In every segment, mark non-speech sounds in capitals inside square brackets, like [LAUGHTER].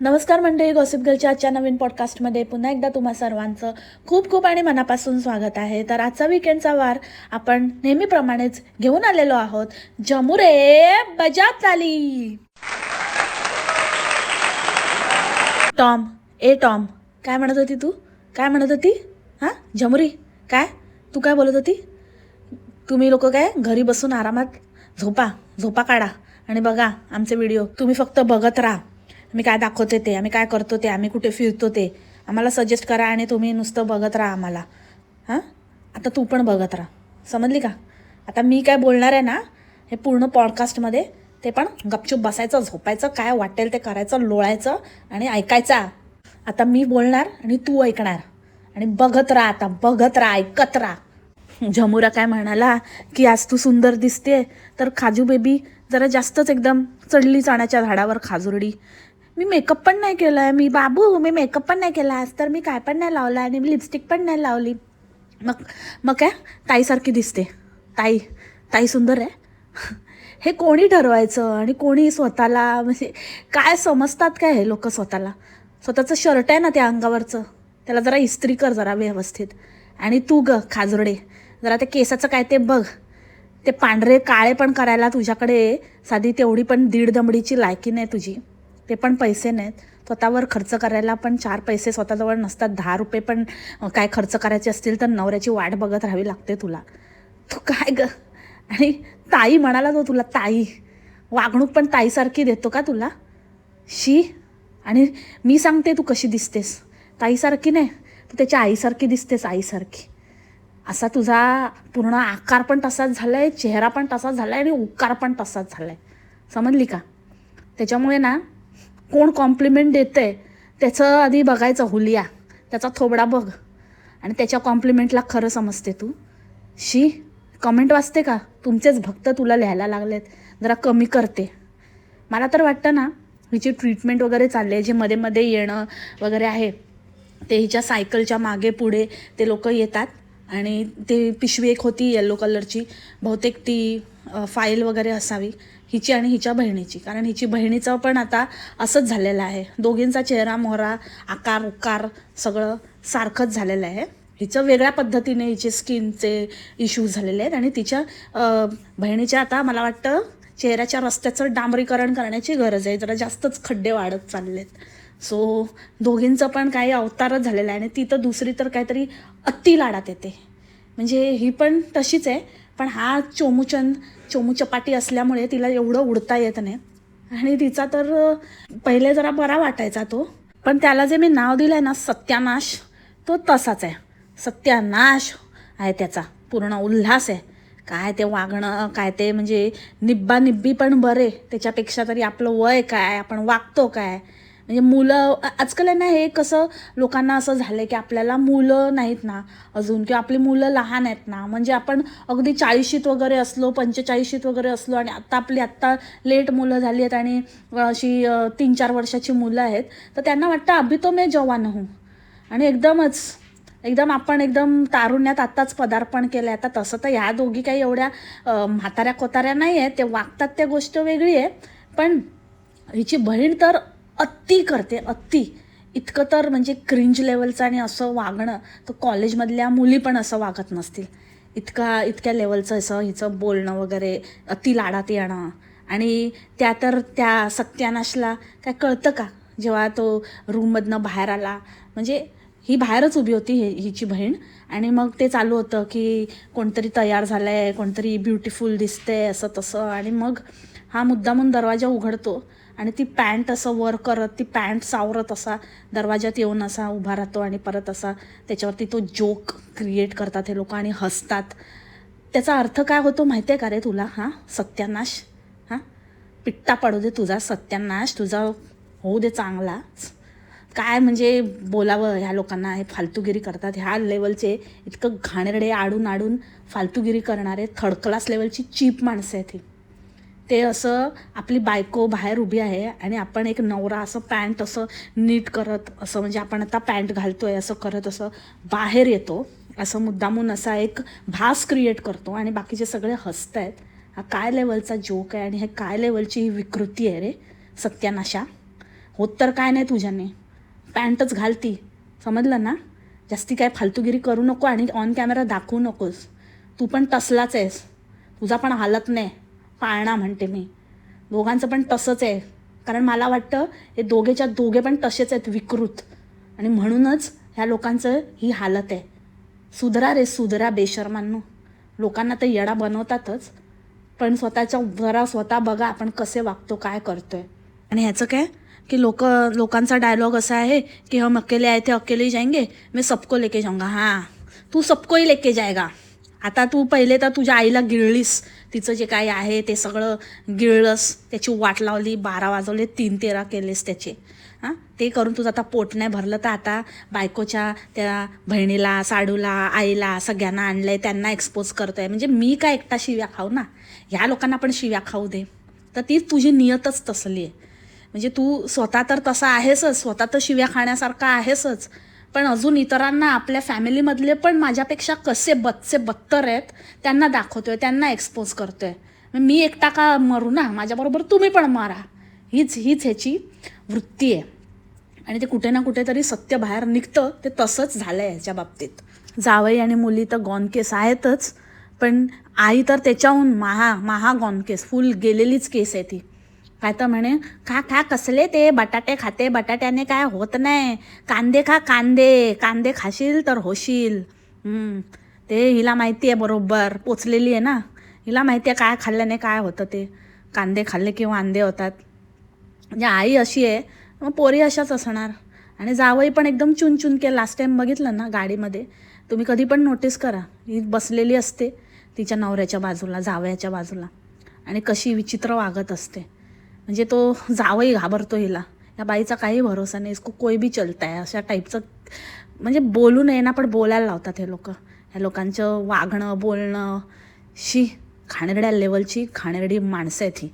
नमस्कार मंडळी गॉसिप गर्लच्या आजच्या नवीन पॉडकास्टमध्ये पुन्हा एकदा तुम्हा सर्वांचं खूप खूप आणि मनापासून स्वागत आहे. तर आजचा विकेंडचा वार आपण नेहमीप्रमाणेच घेऊन आलेलो आहोत. जमुरे बजात ताली टॉम ए टॉम काय म्हणत होती तू? काय म्हणत होती? हां? जमुरी काय? तू काय बोलत होती? तुम्ही लोक काय घरी बसून आरामात झोपा झोपा काढा आणि बघा आमचे व्हिडिओ तुम्ही फक्त बघत राहा. मी काय दाखवते ते आम्ही काय करतो ते आम्ही कुठे फिरतो ते. आम्हाला सजेस्ट करा आणि तुम्ही नुसतं बघत राहा आम्हाला. हां? आता तू पण बघत राहा. समजली का? आता मी काय बोलणार आहे ना हे पूर्ण पॉडकास्टमध्ये ते पण गपचूप बसायचं झोपायचं काय वाटेल ते करायचं लोळायचं आणि ऐकायचा. आता मी बोलणार आणि तू ऐकणार. आणि बघत राहा आता बघत राहा ऐकत राहा. झमुरा काय म्हणाला की आज तू सुंदर दिसते तर खाजू बेबी जरा जास्तच एकदम चढली चाण्याच्या झाडावर खाजुरडी मी मेकअप पण नाही केला आहे मी बाबू मी मेकअप पण नाही केला. आज तर मी काय पण नाही लावला आणि मी लिपस्टिक पण नाही लावली. मग मग काय? ताईसारखी दिसते. ताई ताई सुंदर आहे. [LAUGHS] हे कोणी ठरवायचं आणि कोणी स्वतःला म्हणजे काय समजतात काय हे लोक स्वतःला? स्वतःचं शर्ट आहे ना त्या अंगावरचं. त्याला जरा इस्त्री कर जरा व्यवस्थित. आणि तू ग खाजरडे. जरा ते केसाचं काय ते बघ. ते पांढरे काळे पण करायला तुझ्याकडे साधी तेवढी पण दीड दमडीची लायकी नाही तुझी. ते पण पैसे नाहीत. स्वतःवर खर्च करायला पण चार पैसे स्वतःजवळ नसतात. दहा रुपये पण काय खर्च करायचे असतील तर नवऱ्याची वाट बघत राहावी लागते तुला. तू काय ग? आणि ताई म्हणाला तो तुला ताई वागणूक पण ताईसारखी देतो का तुला? शी आणि मी सांगते तू कशी दिसतेस. ताईसारखी नाही तू त्याच्या आईसारखी दिसतेस आईसारखी. असा तुझा पूर्ण आकार पण तसाच झाला आहे चेहरा पण तसाच झाला आहे आणि उकार पण तसाच झाला आहे समजली का? त्याच्यामुळे ना कोण कॉम्प्लिमेंट देतं आहे त्याचं आधी बघायचं हुलिया त्याचा थोबडा बघ. आणि त्याच्या कॉम्प्लिमेंटला खरं समजते तू. शी कमेंट वाचते का? तुमचेच भक्त तुला लिहायला लागलेत. जरा कमी करते. मला तर वाटतं ना हिची ट्रीटमेंट वगैरे चालली आहे जे मध्ये मध्ये येणं वगैरे आहे ते हिच्या सायकलच्या मागे पुढे ते लोक येतात. आणि ते पिशवी एक होती येल्लो कलरची बहुतेक ती फाईल वगैरे असावी. हिची आणि हिच्या बहिणीची. कारण हिची बहिणीचं पण आता असंच झालेलं आहे. दोघींचा चेहरा मोहरा आकार उकार सगळं सारखंच झालेलं आहे. हिचं वेगळ्या पद्धतीने हिचे स्किनचे इश्यूज झालेले आहेत आणि तिच्या बहिणीच्या आता मला वाटतं चेहऱ्याच्या रस्त्याचं डांबरीकरण करण्याची गरज आहे. जरा जास्तच खड्डे वाढत चाललेत. सो दोघींचं पण काही अवतारच झालेलं आहे आणि ती तर दुसरी तर काहीतरी अति लाडात येते. म्हणजे ही पण तशीच आहे. पण हा चोमूचंद चोमूचपाटी असल्यामुळे तिला एवढं उडता येत नाही. आणि तिचा तर पहिले जरा बरा वाटायचा तो. पण त्याला जे मी नाव दिलं आहे ना सत्यानाश तो तसाच आहे. सत्यानाश आहे त्याचा. पूर्ण उल्हास आहे. काय ते वागणं काय ते म्हणजे निब्बा निब्बी पण बरे. त्याच्यापेक्षा तरी आपलं वय काय आपण वागतो काय? म्हणजे मुलं आजकाल आहे ना हे कसं लोकांना असं झालं आहे की आपल्याला मुलं नाहीत ना अजून किंवा आपली मुलं लहान आहेत ना. म्हणजे आपण अगदी चाळीशीत वगैरे असलो पंचेचाळीशीत वगैरे असलो आणि आत्ता आपली आत्ता लेट मुलं झाली आहेत आणि अशी तीन चार वर्षाची मुलं आहेत तर त्यांना वाटतं अभि तो मैं जवान हूँ. आणि एकदमच एकदम आपण एकदम तारुण्यात आत्ताच पदार्पण केलं आहे आता तसं तर ह्या दोघी काही एवढ्या म्हाताऱ्या कोताऱ्या नाही आहेत ते वागतात त्या गोष्ट वेगळी आहे. पण हिची बहीण तर अत्ती करते अत्ती. इतकं तर म्हणजे क्रिंज लेवलचं आणि असं वागणं तर कॉलेजमधल्या मुली पण असं वागत नसतील. इतका इतक्या लेवलचं असं हिचं बोलणं वगैरे अति लाडात येणं. आणि त्या तर त्या सत्यानाशला काय कळतं का? जेव्हा तो रूममधनं बाहेर आला. म्हणजे ही बाहेरच उभी होती हे हिची बहीण. आणि मग ते चालू होतं की कोणतरी तयार झालं आहे कोणतरी ब्युटिफुल दिसते असं तसं. आणि मग हा मुद्दामून दरवाजा उघडतो. आणि ती पॅन्ट असं वर करत ती पॅन्ट सावरत असा दरवाजात येऊन असा उभा राहतो आणि परत असा त्याच्यावरती तो जोक क्रिएट करतात हे लोक आणि हसतात. त्याचा अर्थ काय होतो माहिती आहे का रे तुला? हां? सत्यानाश. हां? पिट्टा पडू दे तुझा सत्यानाश. तुझा होऊ दे चांगलाच काय म्हणजे बोलावं ह्या लोकांना? हे फालतूगिरी करतात. ह्या लेवलचे इतकं घाणेरडे आडून आडून फालतूगिरी करणारे थर्ड क्लास लेवलची चीप माणसं आहेत ही. ते असं आपली बायको बाहेर उभी आहे आणि आपण एक नवरा असं पॅन्ट असं नीट करत असं म्हणजे आपण आता पॅन्ट घालतोय असं करत असं बाहेर येतो. असं मुद्दामून असा एक भास क्रिएट करतो आणि बाकीचे सगळे हसत आहेत. हा काय लेवलचा जोक आहे आणि हे काय लेवलची ही विकृती आहे रे? सत्यानाशा. होत तर काय नाही तुझ्याने. पॅन्टच घालती. समजलं ना? जास्ती काय फालतूगिरी करू नको आणि ऑन कॅमेरा दाखवू नकोस. तू पण तसलाच आहेस. तुझा पण हालत नाही. पाळणा म्हणते मी. दोघांचं पण तसंच आहे. कारण मला वाटतं हे दोघेच्या दोघे पण तसेच आहेत विकृत. आणि म्हणूनच ह्या लोकांचं ही हालत आहे. सुधरा रे सुधरा बेशर्मांनो. लोकांना तर येडा बनवतातच. पण स्वतःच्या जरा स्वतः बघा आपण कसे वागतो काय करतोय. आणि ह्याचं काय? की लोक लोकांचा डायलॉग असा आहे की हम अकेले आए थे अकेले ही जाएंगे मैं सबको लेके जाऊंगा. हां. तू सबको ही लेके जाएगा. आता तू पहिले तर तुझ्या आईला गिळलीस. तिचं जे काही आहे ते सगळं गिळलंस. त्याची वाट लावली बारा वाजवले तीन तेरा केलेस त्याचे. हां? ते करून तुझं आता पोट नाही भरलं तर आता बायकोच्या त्या बहिणीला साडूला आईला सगळ्यांना आणलं आहे त्यांना एक्सपोज करतो आहे म्हणजे मी काय एकटा शिव्या खाऊ ना? ह्या लोकांना पण शिव्या खाऊ दे. तर ती तुझी नियतच तसली आहे. म्हणजे तू स्वतः तर तसा आहेसच. स्वतः तर शिव्या खाण्यासारखा आहेसच. पण अजून इतरांना आपल्या फॅमिलीमधले पण माझ्यापेक्षा कसे बच्चे बत्तर आहेत त्यांना दाखवतोय त्यांना एक्सपोज करतोय. मग मी एकटा का मरू ना? माझ्याबरोबर तुम्ही पण मारा. हीच हीच ह्याची वृत्ती आहे. आणि ते कुठे ना कुठेतरी सत्य बाहेर निघतं ते तसंच झालं आहे ह्याच्या बाबतीत. जावई आणि मुली तर गॉन केस आहेतच पण आई तर त्याच्याहून महा महा गॉन केस फुल गेलेलीच केस आहे ती. काय तर म्हणे खा खा कसले ते बटाटे खाते बटाट्याने काय होत नाही. कांदे खा कांदे कांदे खाशील तर होशील. ते हिला माहिती आहे बरोबर पोचलेली आहे ना. हिला माहिती आहे काय खाल्ल्याने काय होतं ते. कांदे खाल्ले किंवा अंदे होतात. म्हणजे आई अशी आहे मग पोरी अशाच असणार. आणि जावई पण एकदम चुन केलं. के लास्ट टाईम बघितलं ना गाडीमध्ये. तुम्ही कधी पण नोटीस करा. ही बसलेली असते तिच्या नवऱ्याच्या बाजूला जावयाच्या बाजूला. आणि कशी विचित्र वागत असते. म्हणजे तो जावंही घाबरतो हिला. या बाईचा काही भरोसा नाही. इसको कोई बी चलता आहे अशा टाईपचं म्हणजे बोलू नये ना पण बोलायला लावतात हे लोक. ह्या लोकांचं वागणं बोलणं. शी खाणेरड्या लेवलची खाणेरडी माणसं आहेत ही.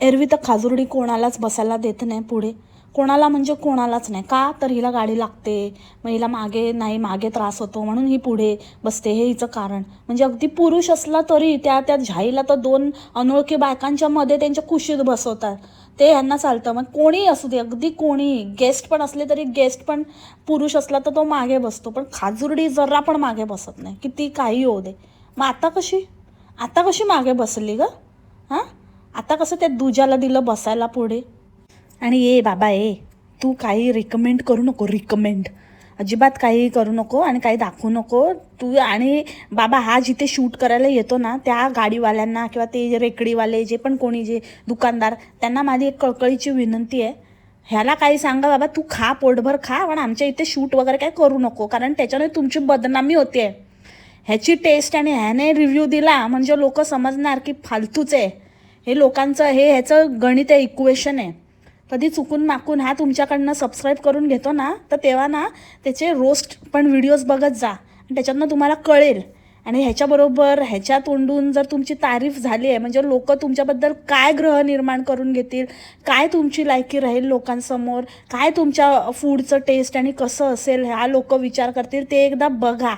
एरवी तर खाजुरडी कोणालाच बसायला देत नाही पुढे. कोणाला म्हणजे कोणालाच नाही. का तर हिला गाडी लागते मग हिला मागे नाही मागे त्रास होतो म्हणून ही पुढे बसते. हे हिचं कारण. म्हणजे अगदी पुरुष असला तरी त्या त्या झाईला तर दोन अनोळखी बायकांच्या मध्ये त्यांच्या कुशीत बसवतात. ते ह्यांना चालतं. मग कोणी असू दे अगदी कोणी गेस्ट पण असले तरी गेस्ट पण पुरुष असला तर तो मागे बसतो. पण खाजुर्डी जरा पण मागे बसत नाही. किती काही होऊ दे. मग आता कशी? आता कशी मागे बसली ग? हां? आता कसं त्या दुजाला दिलं बसायला पुढे? आणि ये बाबा ए तू काही रिकमेंड करू नको रिकमेंड अजिबात काही करू नको आणि काही दाखवू नको. तू आणि बाबा हा जिथे शूट करायला येतो ना त्या गाडीवाल्यांना किंवा ते रेकडीवाले जे पण कोणी जे दुकानदार त्यांना माझी एक कळकळीची विनंती आहे. ह्याला काही सांगा बाबा तू खा पोटभर खा पण आमच्या इथे शूट वगैरे काय करू नको कारण त्याच्याने तुमची बदनामी होते. ह्याची टेस्ट आणि ह्याने रिव्ह्यू दिला म्हणजे लोक समजणार की फालतूच आहे. हे लोकांचं हे ह्याचं गणित आहे इक्वेशन आहे. कधी चुकून माकून हा तुमच्याकडनं सबस्क्राईब करून घेतो ना तर तेव्हा ना त्याचे रोस्ट पण व्हिडिओज बघत जा. आणि त्याच्यातनं तुम्हाला कळेल. आणि ह्याच्याबरोबर ह्याच्या तोंडून जर तुमची तारीफ झाली आहे म्हणजे लोक तुमच्याबद्दल काय ग्रह निर्माण करून घेतील काय तुमची लायकी राहील लोकांसमोर काय तुमच्या फूडचं टेस्ट आणि कसं असेल हा लोक विचार करतील ते एकदा बघा.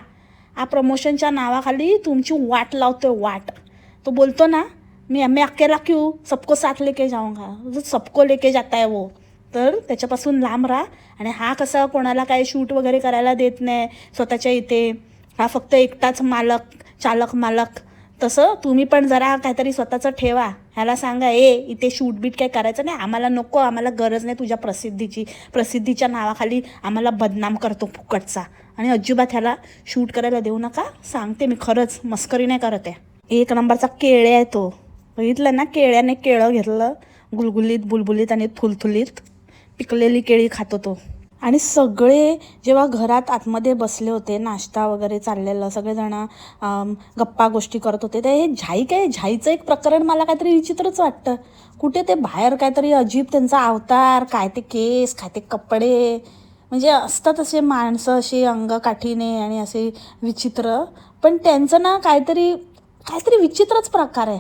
हा प्रमोशनच्या नावाखाली तुमची वाट लावतोय वाट. तो बोलतो ना मी मैं अकेला क्यों सबको साथ लेके जाऊंगा. जो सबको लेके जाता आहे वो. तर त्याच्यापासून लांब राहा. आणि हा कसा कोणाला काय शूट वगैरे करायला देत नाही स्वतःच्या इथे. हा फक्त एकटाच मालक चालक मालक. तसं तुम्ही पण जरा काहीतरी स्वतःचं ठेवा. ह्याला सांगा ए इथे शूट बीट काय करायचं नाही. आम्हाला नको आम्हाला गरज नाही तुझ्या प्रसिद्धीची. प्रसिद्धीच्या नावाखाली आम्हाला बदनाम करतो फुकटचा. आणि अजिबात ह्याला शूट करायला देऊ नका. सांगते मी खरंच. मस्करी नाही करत आहे. एक नंबरचा केळे आहे तो. बघितलं ना केळ्याने केळं घेतलं गुलगुलीत बुलबुलीत आणि थुलथुलीत पिकलेली केळी खातो तो. आणि सगळे जेव्हा घरात आतमध्ये बसले होते नाश्ता वगैरे चाललेलं सगळेजण गप्पा गोष्टी करत होते ते हे झाई काय? झाईचं एक प्रकरण मला काहीतरी विचित्रच वाटतं. कुठे ते बाहेर काहीतरी अजीब त्यांचा अवतार काय ते केस काय ते कपडे म्हणजे असतात असे माणसं अशी अंगकाठीने आणि असे विचित्र. पण त्यांचं ना काहीतरी काहीतरी विचित्रच प्रकार आहे.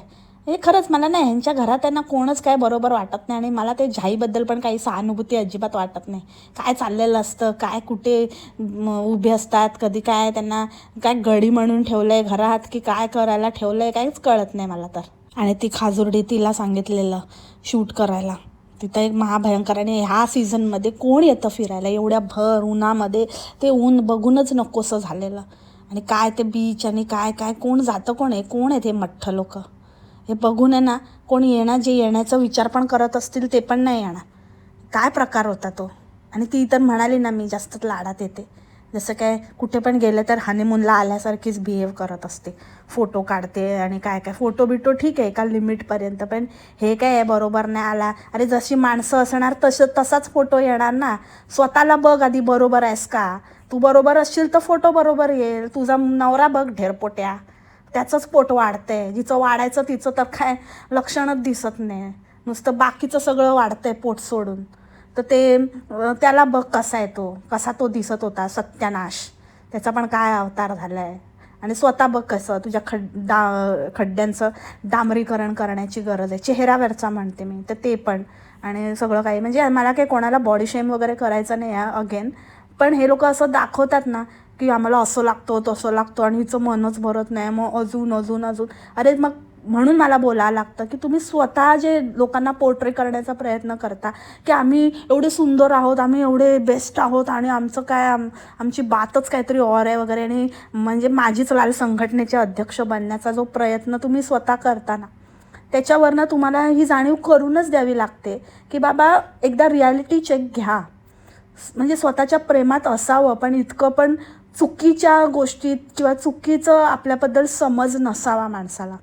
हे खरंच मला ना ह्यांच्या घरात त्यांना कोणच काय बरोबर वाटत नाही आणि मला ते झाईबद्दल पण काही सहानुभूती अजिबात वाटत नाही. काय चाललेलं असतं काय कुठे उभे असतात कधी काय त्यांना काय गडी म्हणून ठेवलं आहे घरात की काय करायला ठेवलं आहे काहीच कळत नाही मला तर. आणि ती खाजुर्डी तिला सांगितलेलं शूट करायला. तिथं एक महाभयंकर आणि ह्या सीझनमध्ये कोण येतं फिरायला? एवढ्या भर उन्हामध्ये ते ऊन बघूनच नकोसं झालेलं. आणि काय ते बीच आणि काय काय कोण जातं कोण आहे? कोण आहे ते मठ्ठ लोकं? हे बघून आहे ना कोण येणार जे येण्याचा विचार पण करत असतील ते पण नाही येणार. काय प्रकार होता तो? आणि ती तर म्हणाली ना मी जास्त लाडात येते. जसं काय कुठे पण गेलं तर हनीमूनला आल्यासारखीच बिहेव करत असते. फोटो काढते आणि काय काय फोटो बिटो ठीक आहे एका लिमिटपर्यंत पण हे काय आहे बरोबर नाही आला. अरे जशी माणसं असणार तसं तसाच फोटो येणार ना. स्वतःला बघ आधी बरोबर आहेस का? तू बरोबर असशील तर फोटो बरोबर येईल. तुझा नवरा बघ ढेरपोट्या. त्याचंच पोट वाढतंय. जिचं वाढायचं तिचं तर काय लक्षणच दिसत नाही. नुसतं बाकीचं सगळं वाढतंय पोट सोडून. तर ते त्याला बघ कसा आहे तो कसा तो दिसत होता. सत्यानाश. त्याचा पण काय अवतार झाला आहे आणि स्वतः बघ कसं तुझ्या खड डा खड्ड्यांचं डांबरीकरण करण्याची गरज आहे. चेहऱ्यावरचा म्हणते मी तर ते पण. आणि सगळं काही. म्हणजे मला काही कोणाला बॉडी शेम वगैरे करायचं नाही आहे अगेन पण हे लोक असं दाखवतात ना की आम्हाला असं लागतो तसं लागतो आणि हिचं मनच भरत नाही. मग अजून अजून अजून. अरे मग म्हणून मला बोलावं लागतं की तुम्ही स्वतः जे लोकांना पोर्ट्रे करण्याचा प्रयत्न करता की आम्ही एवढे सुंदर आहोत आम्ही एवढे बेस्ट आहोत आणि आमचं काय आम आमची बातच काहीतरी और आहे वगैरे. आणि म्हणजे माझीच लाल संघटनेचे अध्यक्ष बनण्याचा जो प्रयत्न तुम्ही स्वतः करता ना त्याच्यावरनं तुम्हाला ही जाणीव करूनच द्यावी लागते की बाबा एकदा रियालिटी चेक घ्या. म्हणजे स्वतःच्या प्रेमात असावं पण इतकं पण चुकीच्या गोष्टीत किंवा चुकीचं आपल्याबद्दल समज नसावा माणसाला.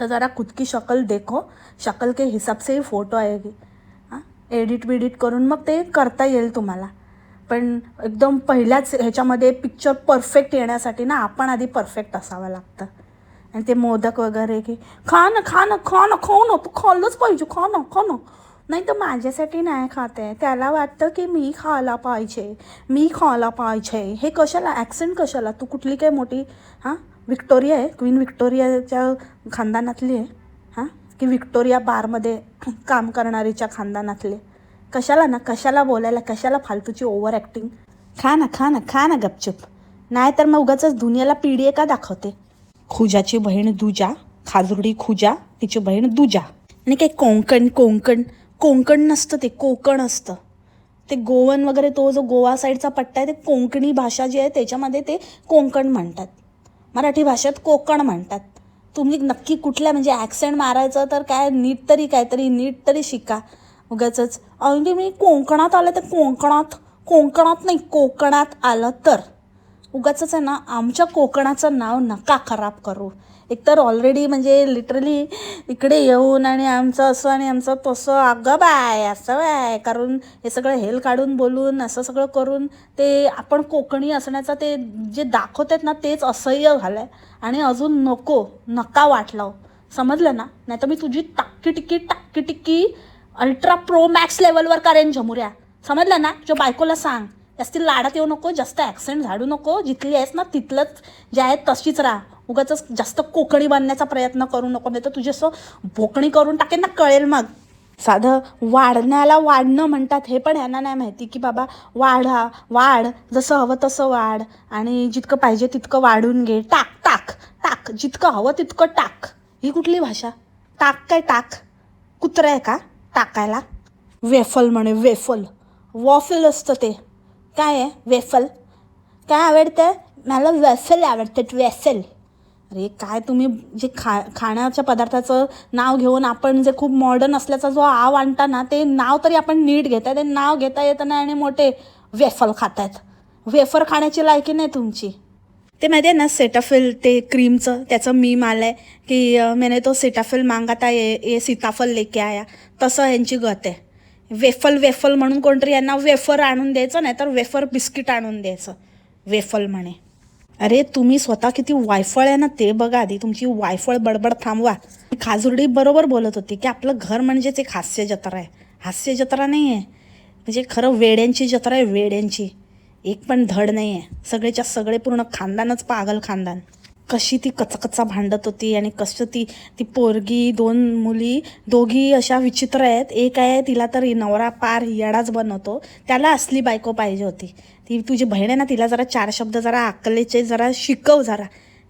तर जरा खुद की देखो. शकल के हिसाब से ही फोटो आएगी. हां? एडिट बिडिट करून मग ते करता येईल तुम्हाला. पण एकदम पहिल्याच ह्याच्यामध्ये पिक्चर परफेक्ट येण्यासाठी ना आपण आधी परफेक्ट असावं लागतं. आणि ते मोदक वगैरे की खा ना खा ना खा ना खाऊ ना तू खाल्लंच पाहिजे खा ना खा ना. नाही तर माझ्यासाठी नाही खाते त्याला वाटतं की मी खायला पाहिजे. मी खायला पाहिजे. हे कशाला? ॲक्सेंट कशाला? तू कुठली काय मोठी हां? विक्टोरिया आहे? क्वीन विक्टोरियाच्या खानदानातली आहे. हां? की विक्टोरिया बारमध्ये [LAUGHS] काम करणारीच्या खानदानातले कशाला ना? कशाला बोलायला? कशाला फालतूची ओव्हर ॲक्टिंग खा ना खा ना खा ना गपचूप. नाही तर मग उगाच दुनियाला पिढी का दाखवते. खुजाची बहीण दुजा खाजुर्डी खुजा तिची बहीण दुजा. आणि काही कोंकण कोंकण. कोंकण नसतं ते कोकण असतं. ते गोवन वगैरे तो जो गोवा साईडचा पट्टा आहे ते कोंकणी भाषा जी आहे त्याच्यामध्ये ते कोंकण म्हणतात. मराठी भाषेत कोकण म्हणतात. तुम्ही नक्की कुठल्या म्हणजे ॲक्सेंट मारायचं तर काय नीट तरी काहीतरी नीट तरी शिका. उगाच अगदी मी कोकणात आलं तर कोकणात कोकणात नाही कोकणात आलं तर. उगाच आहे ना आमच्या कोकणाचं नाव नका खराब करू. एकतर ऑलरेडी म्हणजे लिटरली इकडे येऊन आणि आमचं असं आणि आमचं तसं अगं बाय असं बाय. कारण हे सगळं हेल काढून बोलून असं सगळं करून ते आपण कोकणी असण्याचं ते जे दाखवतात ना तेच असह्य झालं आहे आणि अजून नको नका वाटलं. समजलं ना? नाही तर मी तुझी टाक्की टिक्की टाक्की टिक्की अल्ट्रा प्रो मॅक्स लेवलवर करेन झमुऱ्या. समजलं ना? जो बायकोला सांग. जास्ती लाडात येऊ नको जास्त ॲक्सेंट झाडू नको. जिथली आहेस ना तिथलंच जे आहे तशीच राहा. उगाच जास्त कोकणी बनण्याचा प्रयत्न करू नको नाही तर तुझी असं भोकणी करून टाकेन ना कळेल मग. साधं वाढण्याला वाढणं म्हणतात हे पण यांना नाही माहिती की बाबा वाढा वाढ जसं हवं तसं वाढ. आणि जितकं पाहिजे तितकं वाढून घे. टाक टाक टाक जितकं हवं तितकं टाक. ही कुठली भाषा? टाक काय टाक? कुत्रं आहे का? टाकायला. वेफल म्हणे वेफल. वॉफल असतं ते. काय आहे? वेफल. काय आवडतं? मला वेफल आवडतं वेफल. अरे काय तुम्ही जे खा खाण्याच्या पदार्थाचं नाव घेऊन आपण जे खूप मॉडर्न असल्याचा जो आव आणता ना ते नाव तरी आपण नीट घेताय ते नाव घेता येतं नाही आणि मोठे वेफल खातायत. वेफर खाण्याची लायकी नाही तुमची. ते माहिती आहे ना सेटाफिल ते क्रीमचं त्याचं मीम आलं आहे की मैंने तो सेटाफिल मांगाता ये ये सीताफल लेके आया. तसं यांची गत आहे. वेफल वेफल म्हणून कोणतरी यांना वेफर आणून द्यायचं नाही तर वेफर बिस्किट आणून द्यायचं. वेफल म्हणे. अरे तुम्ही स्वतः किती वायफळ आहे ना ते बघा आधी. तुमची वायफळ बडबड थांबवा. खाजुर्डी बरोबर बोलत होती की आपलं घर म्हणजेच एक हास्य जत्रा आहे. हास्य जत्रा नाही आहे म्हणजे खरं वेड्यांची जत्रा आहे वेड्यांची. एक पण धड नाही आहे सगळेच्या सगळे पूर्ण खानदानच पागल खानदान. कशी ती कचाकचा भांडत होती आणि कसं ती ती पोरगी दोन मुली दोघी अशा विचित्र आहेत. एक आहे तिला तर नवरा पार येडाच बनवतो. त्याला असली बायको पाहिजे होती. ती तुझी बहीण आहे ना तिला जरा चार शब्द जरा अक्कलेचे जरा शिकव जरा.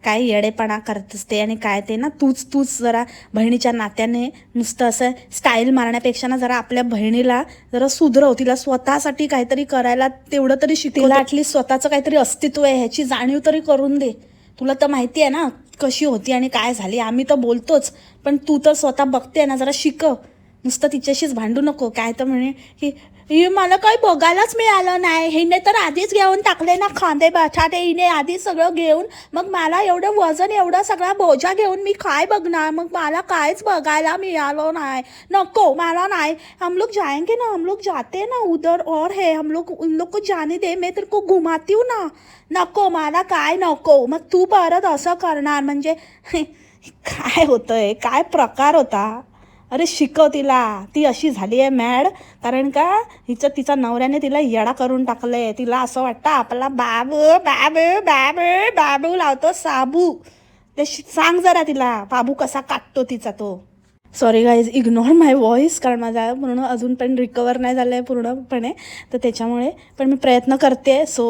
काय येडेपणा करत असते आणि काय ते ना तूच तूच जरा बहिणीच्या नात्याने नुसतं असं स्टाईल मारण्यापेक्षा ना जरा आपल्या बहिणीला जरा सुधरव. तिला स्वतःसाठी काहीतरी करायला तेवढं तरी शिक तिला ॲटलीस्ट स्वतःचं काहीतरी अस्तित्व आहे ह्याची जाणीव तरी करून दे. तुला तर माहिती आहे ना कशी होती आणि काय झाली. आम्ही तर बोलतोच पण तू तर स्वतः बघते ना जरा शिकव. नुसतं तिच्याशीच भांडू नको. काय तर म्हणे की हे मला काही बघायलाच मिळालं नाही. हिने तर आधीच घेऊन टाकले ना खांदे बछाटे हिने आधीच सगळं घेऊन मग मला एवढं वजन एवढा सगळा बोजा घेऊन मी काय बघणार? मग मला कायच बघायला मिळालं नाही. नको मला नाही. हम लोग जाएंगे ना हम लोग जाते ना उधर और है हम लोग उन लोग को जाने दे. मैं तर को घुमाती हूँ ना. नको मला काय नको? मग तू परत असं करणार. म्हणजे [LAUGHS] काय होतंय? काय प्रकार होता? अरे शिकव तिला. ती अशी झाली आहे मॅड. कारण का हिचं तिचा नवऱ्याने तिला येडा करून टाकलंय. तिला असं वाटतं आपला बाबू बाबू बाबू बाबू लावतो साबू. ते शि- सांग जरा तिला बाबू कसा काटतो तिचा तो. Sorry guys ignore my voice कारण माझा पूर्ण अजून पण रिकवर नाही झालं आहे पूर्णपणे. तर त्याच्यामुळे पण मी प्रयत्न करते. सो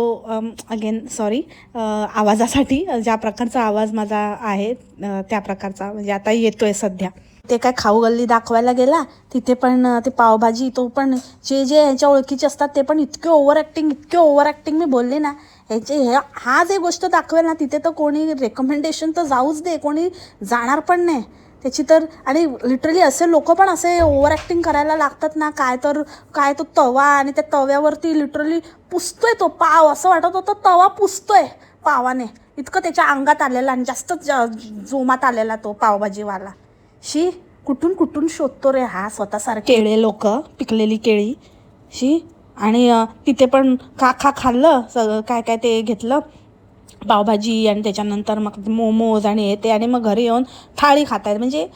अगेन सॉरी आवाजासाठी ज्या प्रकारचा आवाज माझा आहे त्या प्रकारचा. म्हणजे आता येतो आहे सध्या. ते काय खाऊ गल्ली दाखवायला गेला तिथे पण ते पावभाजी तो पण जे जे यांच्या ओळखीचे असतात ते पण इतके ओव्हर ॲक्टिंग इतके ओव्हर ॲक्टिंग मी बोलले ना ह्याचे हे हा जे गोष्ट दाखवेल ना तिथे तर कोणी रेकमेंडेशन तर जाऊच दे कोणी जाणार पण नाही. त्याची तर आणि लिटरली असे लोक पण असे ओव्हर ॲक्टिंग करायला लागतात ना काय तर काय तो तवा आणि त्या तव्यावरती लिटरली पुसतोय तो पाव असं वाटत होतं तवा पुसतोय पावाने. इतकं त्याच्या अंगात आलेला आणि जास्त जोमात आलेला तो पावभाजीवाला. शी कुठून कुठून शोधतो रे हा? स्वतःसारखे. केळे लोक पिकलेली केळी. शी आणि तिथे पण खा खा खाल्लं सगळं काय काय ते घेतलं. पावभाजी आणि त्याच्यानंतर मग मोमोज आणि हे ते आणि मग घरी येऊन थाळी खातायत. म्हणजे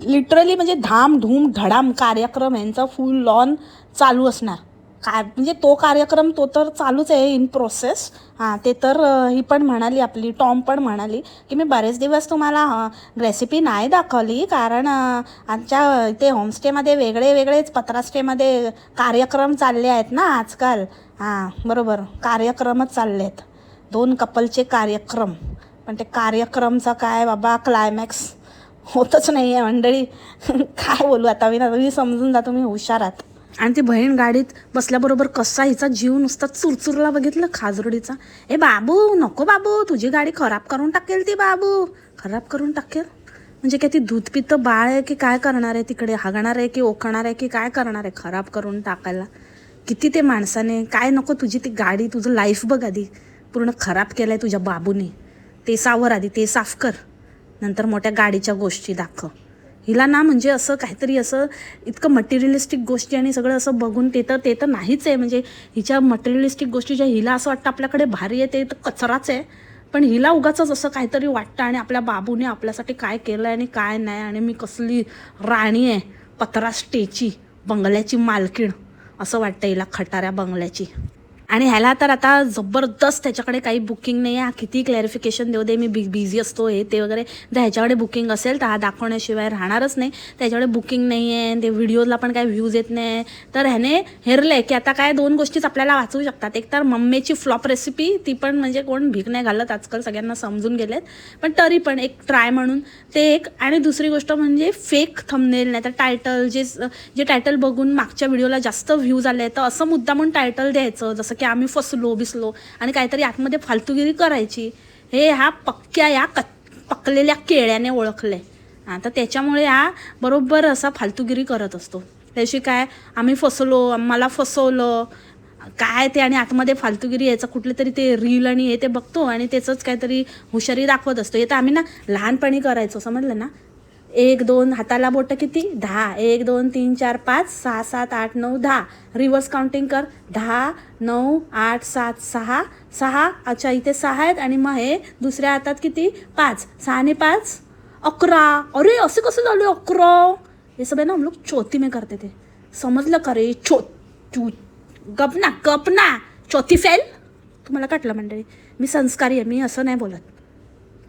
लिटरली म्हणजे धाम धूम धडाम कार्यक्रम यांचा फुल लॉन चालू असणार. काय म्हणजे तो कार्यक्रम तो तर चालूच आहे इन प्रोसेस हां ते तर ही पण म्हणाली आपली टॉम पण म्हणाली की मी बरेच दिवस तुम्हाला रेसिपी नाही दाखवली कारण आमच्या इथे होमस्टेमध्ये वेगळे वेगळेच पत्रा स्टेमध्ये कार्यक्रम चालले आहेत ना आजकाल. हां बरोबर कार्यक्रमच चालले आहेत. दोन कपलचे कार्यक्रम. पण ते कार्यक्रमचा काय बाबा क्लायमॅक्स होतच नाही आहे मंडळी. [LAUGHS] काय बोलू आता मी ना तुम्ही समजून जा तुम्ही हुशार हुशारात आणि ती बहीण गाडीत बसल्याबरोबर कसा हिचा जीव नुसता चुरचुरला बघितलं खाजरडीचा ए बाबू नको बाबू तुझी गाडी खराब करून टाकेल ती बाबू. खराब करून टाकेल? म्हणजे काय ती दूध पितं बाळ आहे की काय करणार आहे तिकडे? हागणार आहे की ओखणार आहे की काय करणार आहे खराब करून टाकायला? किती ते माणसाने काय नको तुझी ती गाडी तुझं लाईफ बघ आधी. पूर्ण खराब केलं आहे तुझ्या बाबूने. ते सावर आधी ते साफ कर. नंतर मोठ्या गाडीच्या गोष्टी दाखव. हिला ना म्हणजे असं काहीतरी असं इतकं मटेरियलिस्टिक गोष्टी आणि सगळं असं बघून ते तर ते तर नाहीच आहे. म्हणजे हिच्या मटेरियलिस्टिक गोष्टी ज्या हिला असं वाटतं आपल्याकडे भारी आहे ते तर कचराच आहे. पण हिला उगाच असं काहीतरी वाटतं आणि आपल्या बाबूने आपल्यासाठी काय केलं आहे आणि काय नाही आणि मी कसली राणी आहे पत्रा स्टेची बंगल्याची मालकीण असं वाटतं हिला खटाऱ्या बंगल्याची. आणि ह्याला तर आता जबरदस्त त्याच्याकडे काही बुकिंग नाही आहे. किती क्लॅरिफिकेशन देऊ दे मी बि बिझी असतो हे ते वगैरे. जर ह्याच्याकडे बुकिंग असेल तर हा दाखवण्याशिवाय राहणारच नाही. त्याच्याकडे बुकिंग नाही आहे ते व्हिडिओला पण काही व्ह्यूज येत नाही तर ह्याने हेरले की आता काय दोन गोष्टीच आपल्याला वाचवू शकतात. एक तर मम्मीची फ्लॉप रेसिपी ती पण म्हणजे कोण भीक नाही घालत आजकाल सगळ्यांना समजून गेलेत. पण तरी पण एक ट्राय म्हणून ते एक. आणि दुसरी गोष्ट म्हणजे फेक थंबनेल नाही तर टायटल जे जे टायटल बघून मागच्या व्हिडिओला जास्त व्ह्यूज आले तर असं मुद्दा म्हणून टायटल द्यायचं. जसं की आम्ही फसलो बिसलो आणि काहीतरी आतमध्ये फालतूगिरी करायची. हे ह्या पक्क्या या क पकलेल्या केळ्याने ओळखले आता त्याच्यामुळे हा बरोबर असा फालतूगिरी करत असतो. त्याशी काय आम्ही फसलो आम्हाला फसवलं काय ते आणि आतमध्ये फालतूगिरी याचं कुठले तरी ते रील आणि हे ते बघतो आणि त्याचंच काहीतरी हुशारी दाखवत असतो. हे तर आम्ही ना लहानपणी करायचो समजलं ना? एक दोन हाताला बोटं किती? दहा. एक दोन तीन चार पाच सहा सात आठ नऊ दहा. रिव्हर्स काउंटिंग कर. दहा नऊ आठ सात सहा. सहा अच्छा इथे सहा आहेत आणि मग हे दुसऱ्या हातात किती? पाच. सहा आणि पाच? अकरा. अरे असे कसं झालं अकरा? हे सगळे ना हम लोग चौथी में करते ते. समजलं का रे? चो चू गपना गपना चौथी फेल तुम्हाला कटलं मंडळी. मी संस्कारी आहे मी असं नाही बोलत.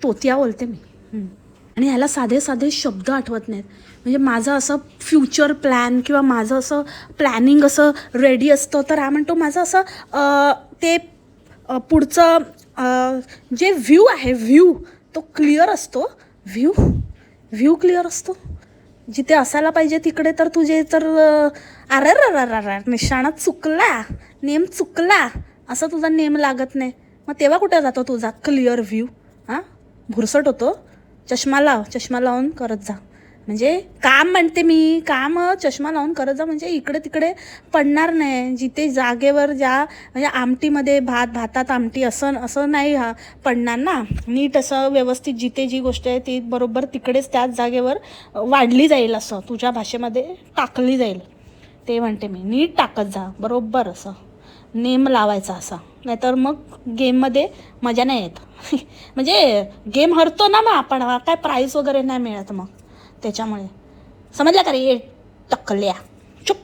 तोतिया बोलते मी. आणि ह्याला साधे साधे शब्द आठवत नाहीत. म्हणजे माझं असं फ्युचर प्लॅन किंवा माझं असं प्लॅनिंग असं रेडी असतं तर हा म्हणतो माझं असं ते पुढचं जे व्ह्यू आहे व्ह्यू तो क्लिअर असतो. व्ह्यू व्ह्यू क्लिअर असतो. जिथे असायला पाहिजे तिकडे तर तुझे तर अरे अरे निशाणा चुकला नेम चुकला असा तुझा नेम लागत नाही. मग तेव्हा कुठे जातो तुझा क्लिअर व्ह्यू हां? भुरसट होतो. चष्मा लाव चष्मा लावून करत जा. म्हणजे काम म्हणते मी काम चष्मा लावून करत जा म्हणजे इकडे तिकडे पडणार नाही. जिथे जागेवर ज्या म्हणजे आमटीमध्ये भात भातात आमटी असं असं नाही हा पडणार ना. नीट असं व्यवस्थित जिथे जी गोष्ट आहे ती बरोबर तिकडेच त्याच जागेवर वाढली जाईल असं तुझ्या भाषेमध्ये टाकली जाईल. ते म्हणते मी नीट टाकत जा बरोबर असं. नेम लावायचा असा. नाहीतर मग गेममध्ये मजा नाही येत. [LAUGHS] म्हणजे गेम हरतो ना मग आपण काय प्राईज वगैरे नाही मिळत मग. त्याच्यामुळे. समजलं का रे? टकल्या. चुप.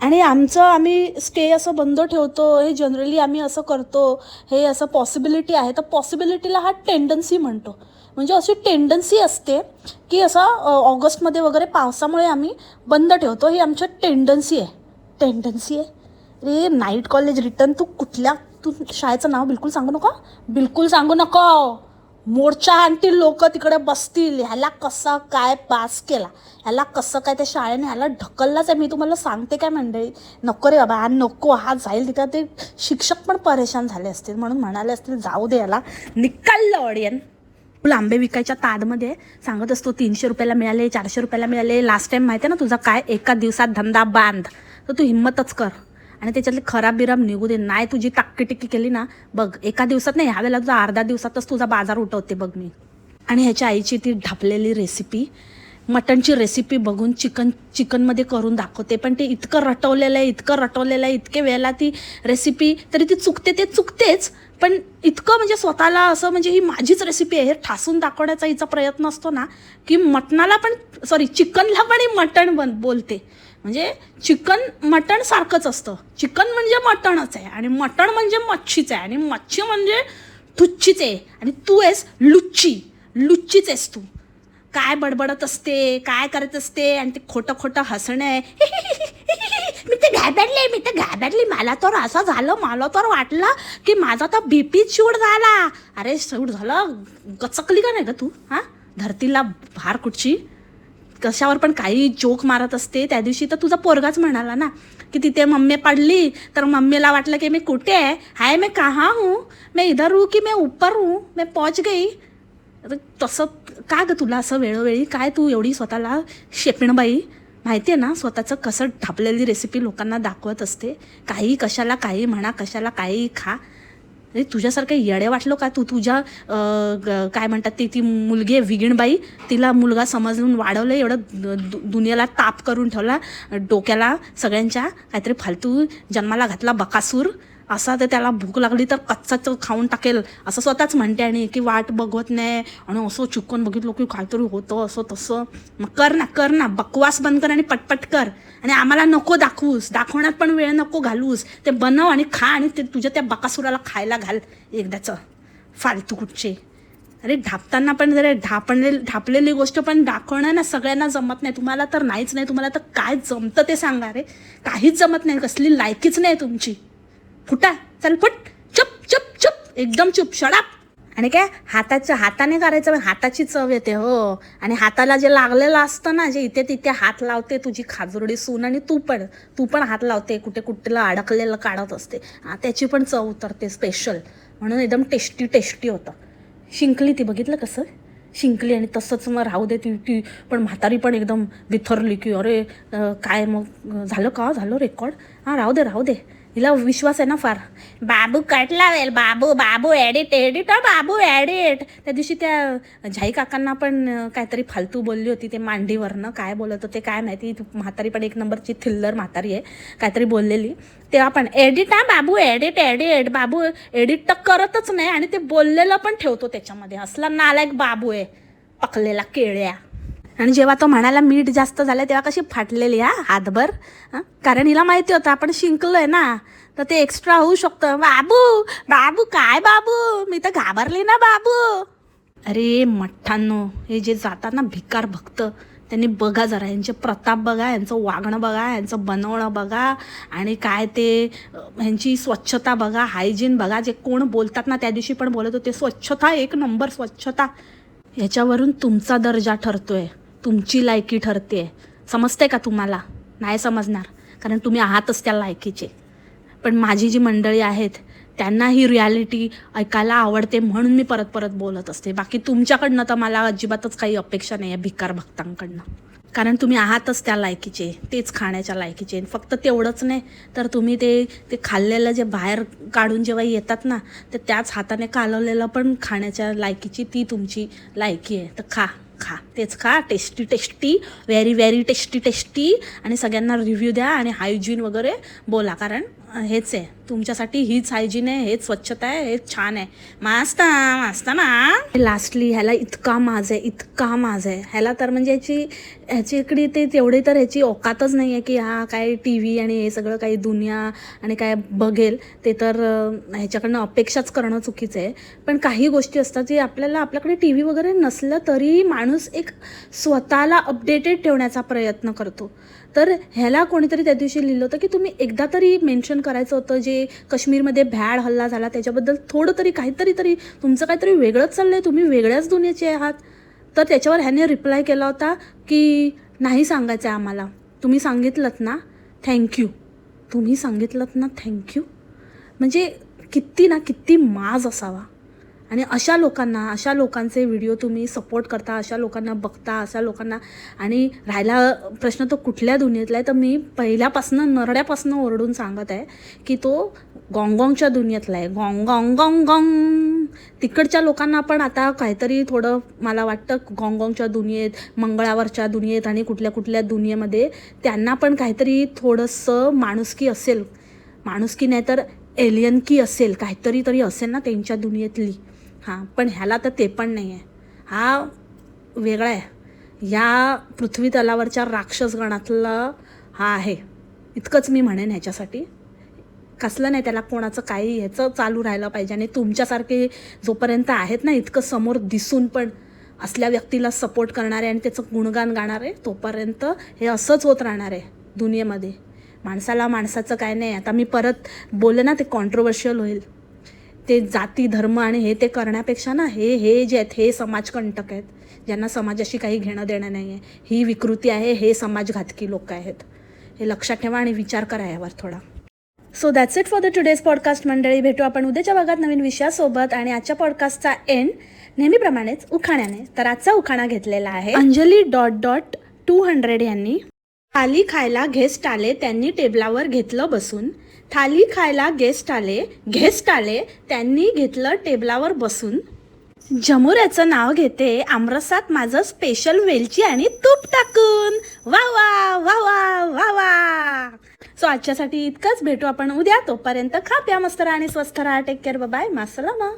आणि आमचं आम्ही स्टे असं बंद ठेवतो. हे जनरली आम्ही असं करतो. हे असं पॉसिबिलिटी आहे. तर पॉसिबिलिटीला हा टेंडन्सी म्हणतो. म्हणजे अशी टेंडन्सी असते की असं ऑगस्टमध्ये वगैरे पावसामुळे आम्ही बंद ठेवतो. ही आमच्या टेंडन्सी आहे. टेंडन्सी आहे. रे नाईट कॉलेज रिटर्न तू कुठल्या तू शाळेचं नाव बिलकुल सांगू नको? बिलकुल सांगू नको. मोर्चा आणतील लोक तिकडे बसतील. ह्याला कसं काय पास केला? ह्याला कसं काय त्या शाळेने ह्याला ढकललाच आहे? मी तुम्हाला सांगते काय मंडळी? नको रे बाबा हा नको हा जाईल तिथं. ते शिक्षक पण परेशान झाले असतील म्हणून म्हणाले असतील जाऊ दे याला. निकाललं ऑडियन. तुला आंबे विकायच्या ताडमध्ये सांगत असतो तीनशे रुपयाला मिळाले चारशे रुपयाला मिळाले. लास्ट टाइम माहिती आहे ना तुझा काय? एका दिवसात धंदा बांध. तर तू हिंमतच कर. आणि त्याच्यातले खराब बिराब निघू दे. नाही तुझी टाक्की टिक्की केली ना बघ एका दिवसात नाही ह्यावेळेला तुझा अर्धा दिवसातच तुझा बाजार उठवते बघ मी. आणि ह्याच्या आईची ती ढापलेली रेसिपी मटणची रेसिपी बघून चिकन चिकनमध्ये करून दाखवते. पण ते इतकं रटवलेलं आहे इतकं रटवलेलं आहे इतके वेळेला ती रेसिपी तरी ती चुकते ते चुकतेच. पण इतकं म्हणजे स्वतःला असं म्हणजे ही माझीच रेसिपी आहे हे ठासून दाखवण्याचा हिचा प्रयत्न असतो ना की मटणाला पण सॉरी चिकनला पण ही मटण बन बोलते. म्हणजे चिकन मटण सारखंच असतं. चिकन म्हणजे मटणच आहे आणि मटण म्हणजे मच्छीच आहे आणि मच्छी म्हणजे तुच्छीच आहे आणि तू आहेस लुच्ची. लुच्चीच आहेस तू. काय बडबडत असते काय करत असते आणि ते खोटं खोटं हसणं आहे. [LAUGHS] मी ते घाबरले मी ते घाबरली. मला तर असं झालं मला तर वाटलं की माझा तर बी पी शूट झाला. अरे शूट झालं? गचकली का नाही ग तू? हां? धरतीला भार कुठची? कशावर पण काही जोक मारत असते त्या दिवशी तर तुझा पोरगाच म्हणाला ना की तिथे मम्मी पडली तर मम्मीला वाटलं की मी कुठे आहे? हाय मी कहा हूँ? मैं इधर हूँ की मैं ऊपर हूँ? मी पॉच गई. तसं का ग तुला असं वेळोवेळी? काय तू एवढी स्वतःला शेपिणबाई माहिती आहे ना स्वतःचं कसं ढापलेली रेसिपी लोकांना दाखवत असते. काही कशाला काही म्हणा कशाला काही खा. अरे तुझ्यासारखं येडे वाटलो का तू? तुझ्या काय म्हणतात ती ती मुलगी आहे विगीणबाई तिला मुलगा समजून वाढवलं एवढं दु- दुनियाला ताप करून ठेवला डोक्याला सगळ्यांच्या काहीतरी फालतू जन्माला घातला बकासूर. असा तर त्याला भूक लागली तर कच्चाच खाऊन टाकेल. असं स्वतःच म्हणते आणि की वाट बघत नाही. आणि असं चुकून बघितलं की काहीतरी होतं असं तसं. मग कर ना कर ना. बकवास बंद कर आणि पटपट कर. आणि आम्हाला नको दाखवूस. दाखवण्यात पण वेळ नको घालूस. ते बनव आणि खा आणि ते तुझ्या त्या बकासुराला खायला घाल. एकदाचं. फालतू कुठचे. अरे ढापताना पण जरा ढापणले ढापलेली गोष्ट पण दाखवणं ना सगळ्यांना जमत नाही. तुम्हाला तर नाहीच नाही. तुम्हाला तर काय जमतं ते सांगा रे. काहीच जमत नाही. कसली लायकीच नाही तुमची. फुटा चल फुट. चुप चुप चुप. एकदम चुप. शडाप आणि काय हाताचं हाताने करायचं पण हाताची चव येते हो. आणि हाताला जे लागलेलं असतं ना जे इथे तिथे हात लावते तुझी खाजुरडी सून आणि तू पण. तू पण हात लावते कुठे कुठेला अडकलेलं काढत असते. त्याची पण चव उतरते स्पेशल म्हणून एकदम टेस्टी टेस्टी होतं. शिंकली ती बघितलं कसं? शिंकली आणि तसंच मग राहू दे ती ती. पण म्हातारी पण एकदम बिथरली की अरे काय मग झालं का? झालं रेकॉर्ड हां राहू दे राहू दे. हिला विश्वास आहे ना फार. बाबू कट लावेल बाबू बाबू एडिट एडिट हा बाबू ॲडिट त्या दिवशी त्या झाई काकांना पण काहीतरी फालतू बोलली होती ते मांडीवरनं. काय बोलत होते काय माहिती. म्हातारी पण एक नंबरची थिल्लर म्हातारी आहे. काहीतरी बोललेली. तेव्हा पण एडिट हा बाबू एडिट एडिट बाबू एडिट तर करतच नाही आणि ते बोललेलं पण ठेवतो त्याच्यामध्ये. असला नालायक बाबू आहे पकलेला केळ्या. आणि जेव्हा तो म्हणाला मीठ जास्त झालं तेव्हा कशी फाटलेली हा? हातभर? कारण हिला माहिती होतं आपण शिंकलो आहे ना. तर ते एक्स्ट्रा होऊ शकतं. बाबू बाबू काय बाबू? मी तर घाबरली ना बाबू. अरे मठ्ठांनो हे जे जातात ना भिकार भक्त त्यांनी बघा जरा यांचे प्रताप बघा यांचं वागणं बघा यांचं बनवणं बघा आणि काय ते ह्यांची स्वच्छता बघा हायजीन बघा जे कोण बोलतात ना त्या दिवशी पण बोलत होते स्वच्छता एक नंबर स्वच्छता. याच्यावरून तुमचा दर्जा ठरतोय. तुमची लायकी ठरते. समजते का तुम्हाला? नाही समजणार. कारण तुम्ही आहातच त्या लायकीचे. पण माझी जी मंडळी आहेत त्यांना ही रियालिटी ऐकायला आवडते म्हणून मी परत परत बोलत असते. बाकी तुमच्याकडनं तर मला अजिबातच काही अपेक्षा नाही आहे भिकार भक्तांकडनं. कारण तुम्ही आहातच त्या लायकीचे तेच खाण्याच्या लायकीचे. फक्त तेवढंच नाही तर तुम्ही ते ते खाल्लेलं जे बाहेर काढून जेव्हा येतात ना तर त्याच हाताने कालवलेलं पण खाण्याच्या लायकीची ती तुमची लायकी आहे. तर खा. खा. तेच खा. Tasty tasty very very tasty tasty आणि सगळ्यांना रिव्ह्यू द्या आणि हायजीन वगैरे बोला. कारण हेच आहे. तुमच्यासाठी हीच हायजीन आहे हेच स्वच्छता आहे हेच छान आहे. मास्ता मस्त ना. लास्टली ह्याला इतका माज आहे इतका माज आहे. ह्याला तर म्हणजे ह्याची ह्याची इकडे ते तेवढे तर ह्याची औकातच नाही आहे की हा काय टी व्ही आणि हे सगळं काही दुनिया आणि काय बघेल ते तर ह्याच्याकडनं अपेक्षाच करणं चुकीचं आहे. पण काही गोष्टी असतात जे आपल्याला आपल्याकडे टी व्ही वगैरे नसलं तरी माणूस एक स्वतःला अपडेटेड ठेवण्याचा प्रयत्न करतो. तर ह्याला कोणीतरी त्या दिवशी लिहिलं होतं की तुम्ही एकदा तरी मेन्शन करायचं होतं जे काश्मीरमध्ये भॅड हल्ला झाला त्याच्याबद्दल थोडं तरी काहीतरी तरी तुमचं काहीतरी वेगळंच चाललं आहे तुम्ही वेगळ्याच दुनियेचे आहात. तर त्याच्यावर ह्याने रिप्लाय केला होता की नाही सांगायचं आहे आम्हाला. तुम्ही सांगितलंत ना थँक्यू तुम्ही सांगितलंत ना थँक्यू म्हणजे किती ना किती माज असावा. आणि अशा लोकांना अशा लोकांचे व्हिडिओ तुम्ही सपोर्ट करता अशा लोकांना बघता अशा लोकांना आणि राहिला प्रश्न तो कुठल्या दुनियेतला आहे? तर मी पहिल्यापासनं नरड्यापासनं ओरडून सांगत आहे की तो गॉंगॉंगच्या दुनियेतला आहे. गॉंग गॉंग गॉंग तिकडच्या लोकांना पण आता काहीतरी थोडं मला वाटतं गॉंगॉंगच्या दुनियेत मंगळावरच्या दुनियेत आणि कुठल्या कुठल्या दुनियेमध्ये त्यांना पण काहीतरी थोडंसं माणुसकी असेल. माणुसकी नाही तर एलियन की असेल. काहीतरी तरी असेल ना त्यांच्या दुनियेतली. हां पण ह्याला तर ते पण नाही आहे हा वेगळा आहे. या पृथ्वी तलावरच्या राक्षसगणातला हा आहे. इतकंच मी म्हणेन ह्याच्यासाठी. कसलं नाही त्याला कोणाचं काही ह्याचं चालू राहिलं पाहिजे आणि तुमच्यासारखे जोपर्यंत आहेत ना इतकं समोर दिसून पण असल्या व्यक्तीला सपोर्ट करणारे आणि त्याचं गुणगान गाणारे तोपर्यंत हे असंच होत राहणार आहे दुनियेमध्ये. माणसाला माणसाचं काय नाही. आता मी परत बोलले ना ते कॉन्ट्रोवर्शियल होईल. ते जाती धर्म आणि हे ते करण्यापेक्षा ना हे हे जे आहेत हे समाजकंटक आहेत. ज्यांना समाजाशी काही घेणं देणं नाही आहे. ही विकृती आहे हे समाजघातकी लोक आहेत. हे लक्षात ठेवा आणि विचार करा यावर थोडा. So that's it for the today's podcast मंडळी भेटू आपण उद्याच्या भागात नवीन विषयासोबत. आणि आजच्या पॉडकास्टचा एंड नेहमीप्रमाणेच उखाण्याने तर आजचा उखाणा घेतलेला आहे Anjali dot dot two hundred यांनी. खाली खायला घेस्ट आले त्यांनी टेबलावर घेतलं बसून. थाली खायला गेस्ट आले. गेस्ट आले त्यांनी घेतलं टेबलावर बसून. जमुऱ्याचं नाव घेते आमरसात माझं स्पेशल वेलची आणि तूप टाकून. वा वा वा वा वा वा. सो आजच्यासाठी इतकंच. भेटू आपण उद्या. तोपर्यंत खा प्या मस्त राहा आणि स्वस्थ राहा. Take care bye मासलामा.